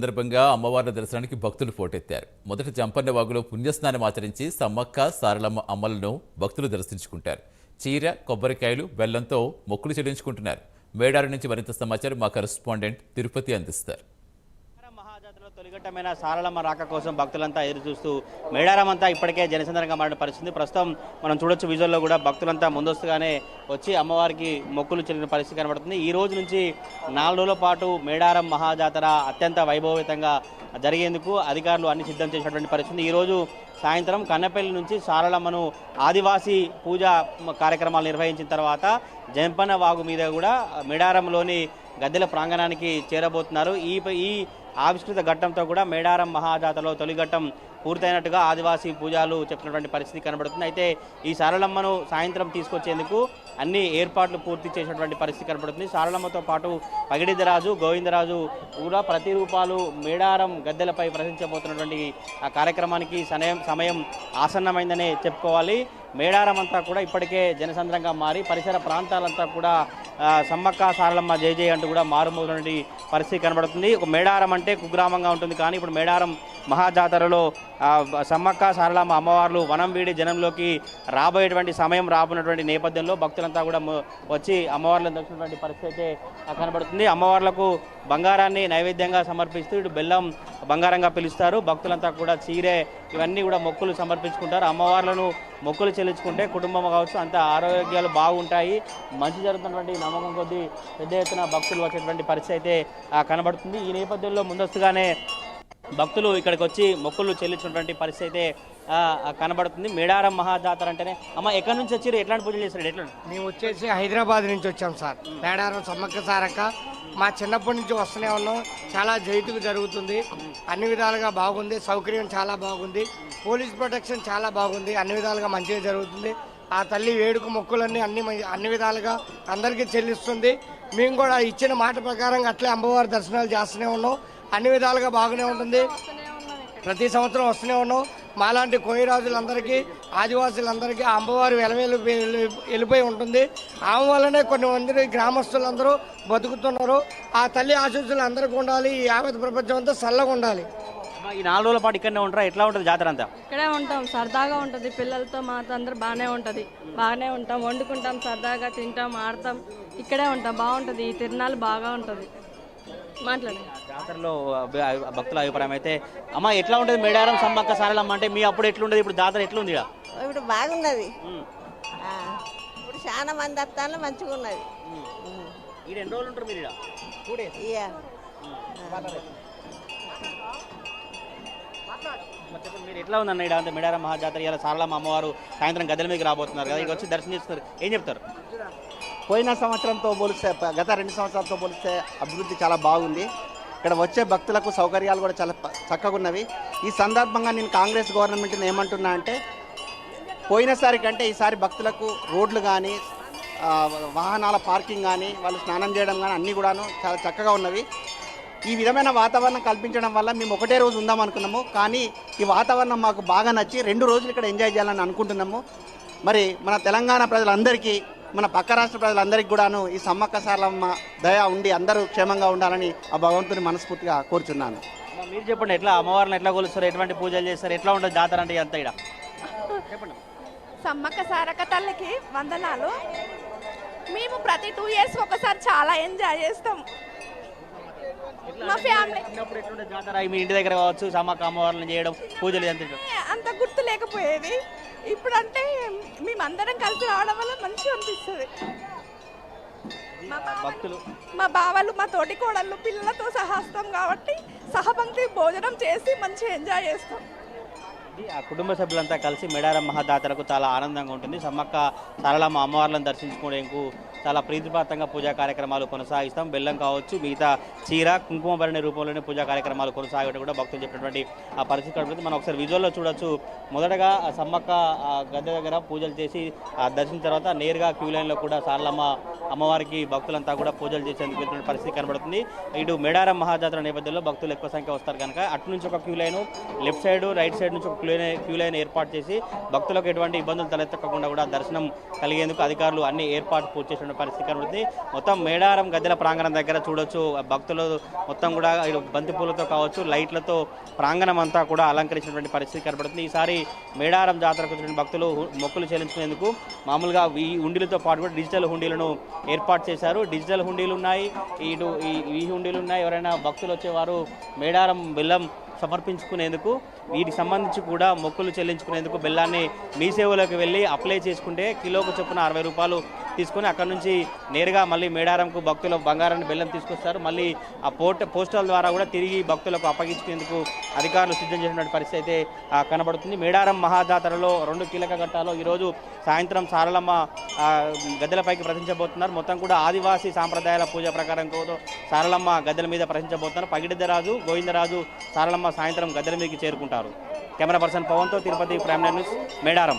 సందర్భంగా అమ్మవార్ల దర్శనానికి భక్తులు పోటెత్తారు. మొదట జంపన్న వాగులో పుణ్యస్నానం ఆచరించి సమ్మక్క సారలమ్మ అమ్మలను భక్తులు దర్శించుకుంటారు. చీర కొబ్బరికాయలు బెల్లంతో మొక్కులు చెల్లించుకుంటున్నారు. మేడారు నుంచి మరింత సమాచారం మా కరెస్పాండెంట్ తిరుపతి అందిస్తారు. తీర్థయాత్రలో తొలిగట్టమైన సారలమ్మ రాక కోసం భక్తులంతా ఎదురు చూస్తూ మేడారం అంతా ఇప్పటికే జనసందరంగా మారిన పరిస్థితి. ప్రస్తుతం మనం చూడొచ్చు విజువల్లో కూడా భక్తులంతా ముందస్తుగానే వచ్చి అమ్మవారికి మొక్కులు చెల్లిన పరిస్థితి కనబడుతుంది. ఈ రోజు నుంచి నాలుగు రోజుల పాటు మేడారం మహాజాతర అత్యంత వైభవయుతంగా జరిగేందుకు అధికారులు అన్ని సిద్ధం చేసినటువంటి పరిస్థితి. ఈరోజు సాయంత్రం కన్నపల్లి నుంచి సారలమ్మను ఆదివాసీ పూజ కార్యక్రమాలు నిర్వహించిన తర్వాత జంపన్న వాగు మీద కూడా మేడారంలోని గద్దెల ప్రాంగణానికి చేరబోతున్నారు. ఈ ఈ ఆవిష్కృత ఘట్టంతో కూడా మేడారం మహాజాతలో తొలి ఘట్టం పూర్తయినట్టుగా ఆదివాసీ పూజలు చెప్పినటువంటి పరిస్థితి కనబడుతుంది. అయితే ఈ సారలమ్మను సాయంత్రం తీసుకొచ్చేందుకు అన్ని ఏర్పాట్లు పూర్తి చేసినటువంటి పరిస్థితి కనబడుతుంది సారలమ్మతో పాటు పగిడిదరాజు గోవిందరాజు కూడా ప్రతి రూపాలు మేడారం గద్దెలపై ప్రశ్నించబోతున్నటువంటి ఆ కార్యక్రమానికి సమయం సమయం ఆసన్నమైందనే చెప్పుకోవాలి. మేడారం అంతా కూడా ఇప్పటికే జనసంద్రంగా మారి పరిసర ప్రాంతాలంతా కూడా సమ్మక్క సారలమ్మ జై జై అంటూ కూడా మారుమోగినటువంటి పరిస్థితి కనబడుతుంది. ఒక మేడారం అంటే కుగ్రామంగా ఉంటుంది. కానీ ఇప్పుడు మేడారం మహాజాతరలో సమ్మక్క సారలమ్మ అమ్మవార్లు వనం వీడి జనంలోకి రాబోయేటువంటి సమయం రాబోనటువంటి నేపథ్యంలో భక్తులంతా కూడా వచ్చి అమ్మవార్లను దర్శించినటువంటి పరిస్థితి అయితే కనబడుతుంది. అమ్మవార్లకు బంగారాన్ని నైవేద్యంగా సమర్పిస్తూ ఇటు బెల్లం బంగారంగా పిలుస్తారు. భక్తులంతా కూడా చీరే ఇవన్నీ కూడా మొక్కులు సమర్పించుకుంటారు. అమ్మవార్లను మొక్కులు చెల్లించుకుంటే కుటుంబం కావచ్చు అంత ఆరోగ్యాలు బాగుంటాయి. మంచి జరుగుతున్నటువంటి నమ్మకం కొద్దీ పెద్ద ఎత్తున భక్తులు వచ్చేటువంటి పరిస్థితి అయితే కనబడుతుంది. ఈ నేపథ్యంలో ముందస్తుగానే భక్తులు ఇక్కడికి వచ్చి మొక్కులు చెల్లించినటువంటి పరిస్థితి అయితే కనబడుతుంది. మేడారం మహాజాతర అంటేనే అమ్మ ఎక్కడి నుంచి వచ్చారు? ఎట్లాంటి పూజలు చేశారు? ఎట్లా? మేము వచ్చేసి హైదరాబాద్ నుంచి వచ్చాం సార్. మేడారం సమ్మక్క సారక్క. మా చిన్నప్పటి నుంచి వస్తూనే ఉన్నాం. చాలా జైతుకు జరుగుతుంది. అన్ని విధాలుగా బాగుంది. సౌకర్యం చాలా బాగుంది. పోలీస్ ప్రొటెక్షన్ చాలా బాగుంది. అన్ని విధాలుగా మంచిగా జరుగుతుంది. ఆ తల్లి వేడుక మొక్కులన్నీ అన్ని మ- అన్ని విధాలుగా అందరికీ చెల్లిస్తుంది. మేము కూడా ఇచ్చిన మాట ప్రకారం అట్లే అమ్మవారి దర్శనాలు చేస్తూనే ఉన్నాం. అన్ని విధాలుగా బాగానే ఉంటుంది. ప్రతి సంవత్సరం వస్తూనే ఉన్నాం. మాలాంటి కోయిరాజులందరికీ ఆదివాసులందరికీ అమ్మవారి వెలవేలు వెళ్ళిపోయి ఉంటుంది. ఆమె వల్లనే కొన్ని మంది గ్రామస్తులందరూ బతుకుతున్నారు. ఆ తల్లి ఆశీస్సులు అందరికీ ఉండాలి. ఈ యావత్ ప్రపంచం అంతా చల్లగా ఉండాలి. ఈ నాలుగు రోజుల పాటు ఇక్కడనే ఉంటారా? ఎట్లా ఉంటుంది జాతర అంతా? ఇక్కడే ఉంటాం. సరదాగా ఉంటుంది. పిల్లలతో మాతో అందరూ బాగానే ఉంటుంది. బాగానే ఉంటాం. వండుకుంటాం సరదాగా తింటాం ఆడతాం. ఇక్కడే ఉంటాం. బాగుంటుంది. ఈ తిరునాళ్ళు బాగా ఉంటుంది. మాట్లాడండి. జాతరలో భక్తుల అభిప్రాయం అయితే అమ్మ ఎట్లా ఉంటుంది మేడారం సమ్మక్క సారలమ్మ అంటే మీ అప్పుడు ఎట్లుండేది? ఇప్పుడు జాతర ఎట్లుంది? ఇప్పుడు బాగున్నది ఇప్పుడు చాలా మంది వస్తాను మంచిగా ఉన్నది. ఈడ ఎన్ని రోజులు ఉంటారు మీరు ఈడ? ఇక మరి చెప్పండి మీరు ఎట్లా ఉందన్న ఈడ అంటే మేడారం మహాజాతర ఇలా సారలమ్మ అమ్మవారు సాయంత్రం గద్దెల మీకు రాబోతున్నారు కదా ఇక్కడ వచ్చి దర్శనం చేస్తున్నారు ఏం చెప్తారు? పోయిన సంవత్సరంతో పోలిస్తే గత రెండు సంవత్సరాలతో పోలిస్తే అభివృద్ధి చాలా బాగుంది. ఇక్కడ వచ్చే భక్తులకు సౌకర్యాలు కూడా చాలా చక్కగా ఉన్నవి ఈ సందర్భంగా నేను కాంగ్రెస్ గవర్నమెంట్ని ఏమంటున్నా అంటే పోయినసారి కంటే ఈసారి భక్తులకు రోడ్లు కానీ వాహనాల పార్కింగ్ కానీ వాళ్ళు స్నానం చేయడం కానీ అన్నీ కూడాను చాలా చక్కగా ఉన్నవి. ఈ విధమైన వాతావరణం కల్పించడం వల్ల మేము ఒకటే రోజు ఉందాం అనుకున్నాము. కానీ ఈ వాతావరణం మాకు బాగా నచ్చి రెండు రోజులు ఇక్కడ ఎంజాయ్ చేయాలని అనుకుంటున్నాము. మరి మన తెలంగాణ ప్రజలందరికీ మన పక్క రాష్ట్ర ప్రజలందరికీ కూడాను ఈ సమ్మక్క సారలమ్మ దయ ఉండి అందరూ క్షేమంగా ఉండాలని ఆ భగవంతుని మనస్ఫూర్తిగా కోరుచున్నాను. మీరు చెప్పండి ఎట్లా అమ్మవారిని ఎట్లా కొలుస్తారు ఎటువంటి పూజలు చేస్తారు ఎట్లా ఉంటుంది జాతర అంటే అంతా ఇక్కడ చెప్పండి సమ్మక్క సారక్క తల్లికి వందనాలు. మేము ప్రతి టూ ఇయర్స్ ఒకసారి చాలా ఎంజాయ్ చేస్తాం. మా ఫ్యామిలీ జాతర? మీ ఇంటి దగ్గర కావచ్చు సమ్మక్క అమ్మవారిని చేయడం పూజలు ఎంత అంత గుర్తు లేకపోయేది. ఇప్పుడంటే మేమందరం కలిసి రావడం వల్ల మంచిగా అనిపిస్తుంది. మా బావ- భక్తులు. మా బావలు మా తోటి కోడళ్ళు పిల్లలతో సహా వస్తాం కాబట్టి సహపంక్తి భోజనం చేసి మంచిగా ఎంజాయ్ చేస్తాం. ఆ కుటుంబ సభ్యులంతా కలిసి మేడారం మహాదాతలకు చాలా ఆనందంగా ఉంటుంది. సమ్మక్క సరళమ్మ అమ్మవార్లను దర్శించుకోవడానికి చాలా ప్రీతిపాతంగా పూజా కార్యక్రమాలు కొనసాగిస్తాం. బెల్లం కావచ్చు మిగతా చీర కుంకుమ భరణి రూపంలోనే పూజా కార్యక్రమాలు కొనసాగడం కూడా భక్తులు చెప్పినటువంటి ఆ పరిస్థితి కనబడుతుంది. మనం ఒకసారి విజువల్లో చూడొచ్చు. మొదటగా ఆ సమ్మక్క ఆ గద్దె దగ్గర పూజలు చేసి ఆ దర్శించిన తర్వాత నేరుగా క్యూ లైన్లో కూడా సారలమ్మ అమ్మవారికి భక్తులంతా కూడా పూజలు చేసేందుకు వెళ్తున్న పరిస్థితి కనబడుతుంది. ఇటు మేడారం మహాజాతర నేపథ్యంలో భక్తులు ఎక్కువ సంఖ్య వస్తారు కనుక అటు నుంచి ఒక queue line left side right side నుంచి ఒక క్యూ లైన్ క్యూ లైన్ ఏర్పాటు చేసి భక్తులకు ఎటువంటి ఇబ్బందులు తలెత్తకుండా కూడా దర్శనం కలిగేందుకు అధికారులు అన్ని ఏర్పాటు పూర్తి చేసిన పరిస్థితి కనబడుతుంది. మొత్తం మేడారం గద్దెల ప్రాంగణం దగ్గర చూడొచ్చు. భక్తులు మొత్తం కూడా బంతిపూలతో కావచ్చు లైట్లతో ప్రాంగణం అంతా కూడా అలంకరించినటువంటి పరిస్థితి కనబడుతుంది. ఈసారి మేడారం జాతరకు వచ్చిన భక్తులు మొక్కులు చెల్లించుకునేందుకు మామూలుగా ఈ హుండీలతో పాటు కూడా డిజిటల్ హుండీలను ఏర్పాటు చేశారు. డిజిటల్ హుండీలు ఉన్నాయి. ఇటు ఈ ఈ హుండీలు ఉన్నాయి. ఎవరైనా భక్తులు వచ్చేవారు మేడారం బెల్లం సమర్పించుకునేందుకు వీటికి సంబంధించి కూడా మొక్కులు చెల్లించుకునేందుకు బెల్లాన్ని మీ సేవలోకి వెళ్ళి అప్లై చేసుకుంటే కిలోకు చొప్పున అరవై రూపాయలు తీసుకొని అక్కడ నుంచి నేరుగా మళ్ళీ మేడారంకు భక్తులు బంగారాన్ని బెల్లం తీసుకొస్తారు. మళ్ళీ ఆ పోర్ట పోస్టల్ ద్వారా కూడా తిరిగి భక్తులకు అప్పగించుకునేందుకు అధికారులు సిద్ధం చేసినటువంటి పరిస్థితి అయితే కనబడుతుంది. మేడారం మహాజాతరలో రెండు కీలక ఘట్టాలు ఈరోజు సాయంత్రం సారలమ్మ గద్దెలపైకి ప్రశ్నించబోతున్నారు. మొత్తం కూడా ఆదివాసీ సాంప్రదాయాల పూజ ప్రకారం కూడా సారలమ్మ గద్దెల మీద ప్రశ్నించబోతున్నారు. పగిడిద్దరాజు గోవిందరాజు సారలమ్మ సాయంత్రం గద్దెల మీదకి చేరుకుంటారు. కెమెరా పర్సన్ పవన్తో తిరుపతి ప్రైమ్ న్యూస్ మేడారం.